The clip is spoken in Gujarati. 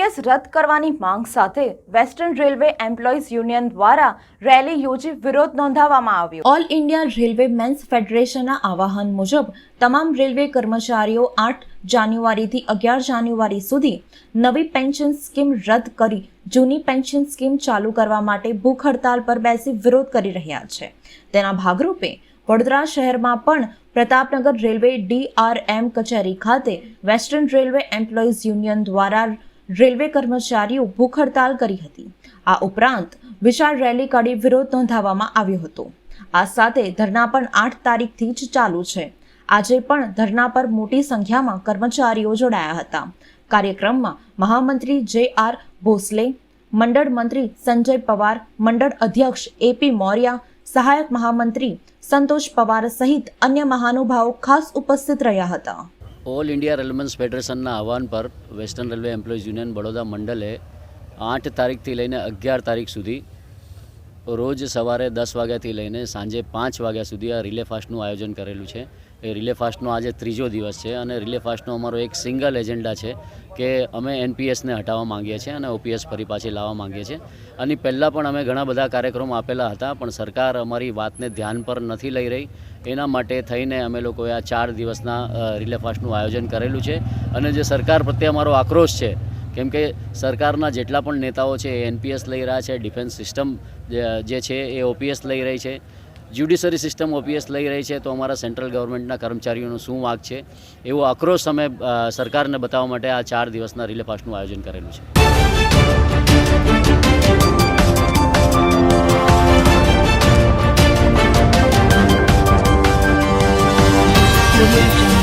એનપીએસ રદ કરવાની માંગ સાથે વેસ્ટર્ન રેલવે એમ્પ્લોઈઝ યુનિયન દ્વારા રેલી યોજી વિરોધ નોંધાવવામાં આવ્યો. ઓલ ઇન્ડિયા રેલવે મેન્સ ફેડરેશનના આવાહન મુજબ, તમામ રેલવે કર્મચારીઓ આઠ જાન્યુઆરીથી અગિયાર જાન્યુઆરી સુધી નવી પેન્શન સ્કીમ રદ કરી, જૂની પેન્શન સ્કીમ ચાલુ કરવા માટે ભૂખ હડતાલ પર બેસી વિરોધ કરી રહ્યા છે. તેના ભાગરૂપે વડોદરા શહેરમાં પણ પ્રતાપનગર રેલવે ડીઆરએમ કચેરી ખાતે વેસ્ટર્ન રેલવે એમ્પ્લોઈઝ યુનિયન દ્વારા રેલવે કર્મચારીઓ ભૂખ હડતાલ કરી હતી. આ ઉપરાંત વિશાળ રેલી કાઢી વિરોધ નોંધાવવામાં આવ્યો હતો. આ સાથે ધરના પણ આઠ તારીખથી જ ચાલુ છે. આજે પણ ધરના પર મોટી સંખ્યામાં કર્મચારીઓ જોડાયા હતા. કાર્યક્રમમાં મહામંત્રી જે આર ભોસલે, મંડળ મંત્રી સંજય પવાર, મંડળ અધ્યક્ષ એપી મૌર્યા, સહાયક મહામંત્રી સંતોષ પવાર સહિત અન્ય મહાનુભાવો ખાસ ઉપસ્થિત રહ્યા હતા. ઓલ ઇન્ડિયા રેલવેન્સ ફેડરેશનના આહવાન પર western railway employees union Baroda મંડલે આઠ તારીખથી લઈને અગિયાર તારીખ સુધી રોજ સવારે દસ વાગ્યાથી લઈને સાંજે પાંચ વાગ્યા સુધી આ રિલે ફાસ્ટનું આયોજન કરેલું છે. એ રિલે ફાસ્ટનો આજે ત્રીજો દિવસ છે અને રિલે ફાસ્ટનો અમારો એક સિંગલ એજન્ડા છે કે અમે એનપીએસને હટાવવા માંગીએ છીએ અને ઓપીએસ ફરી પાછી લાવવા માંગીએ છીએ. અને પહેલાં પણ અમે ઘણા બધા કાર્યક્રમો આપેલા હતા, પણ સરકાર અમારી વાતને ધ્યાન પર નથી લઈ રહી. એના માટે થઈને અમે લોકોએ આ ચાર દિવસના રિલે ફાસ્ટનું આયોજન કરેલું છે. અને જે સરકાર પ્રત્યે અમારો આક્રોશ છે કેમ કે સરકારના જેટલા પણ નેતાઓ છે, એનપીએસ લઈ રહ્યા છે, ડિફેન્સ સિસ્ટમ જે છે એ ઓપીએસ લઈ રહી છે. જ્યુડિશરી સિસ્ટમ ઓપીએસ લઈ રહી છે, તો અમારા સેન્ટ્રલ ગવર્મેન્ટના કર્મચારીઓનો શું વાંક છે? એવો આક્રોશ અમે સરકારને બતાવવા માટે આ ચાર દિવસના રિલે આયોજન કરેલું છે. Audio Jungle.